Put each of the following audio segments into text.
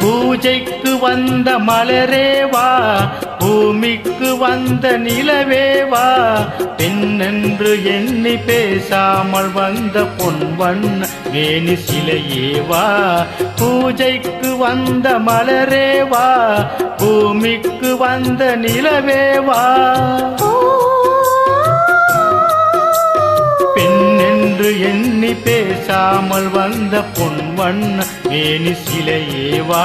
பூஜைக்கு வந்த மலரேவா பூமிக்கு வந்த நிலவேவா? பெண்ணென்று எண்ணி பேசாமல் வந்த பொன்வண்ண வேணி சிலையேவா? பூஜைக்கு வந்த மலரேவா? பூமிக்கு வந்த நிலவேவா? பெண்ணென்று எண்ணி பேசாமல் வந்த பொன்வண்ண வேணி சிலையேவா?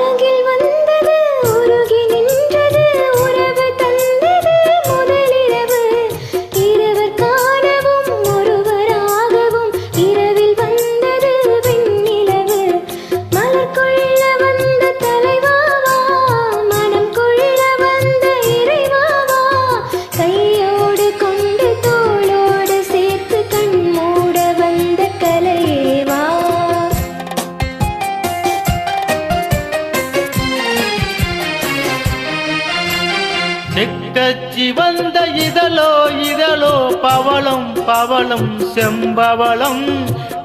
செக்கச்சி வந்த இதழோ இதழோ பவளம் பவளம் செம்பவளம்.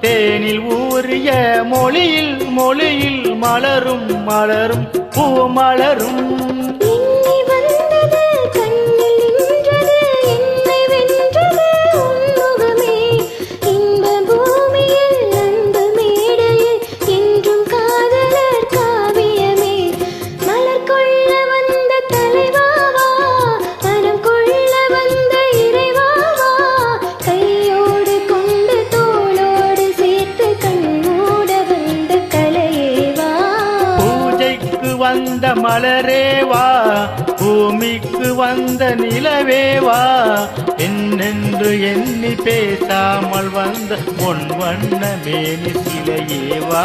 தேனில் ஊறிய மொழியில் மொழியில் மலரும் மலரும் பூ மலரும். வந்த மலரேவா பூமிக்கு வந்த நிலவேவா என்னென்று எண்ணி பேசாமல் வந்த பொன் வண்ண மேனி சிலையேவா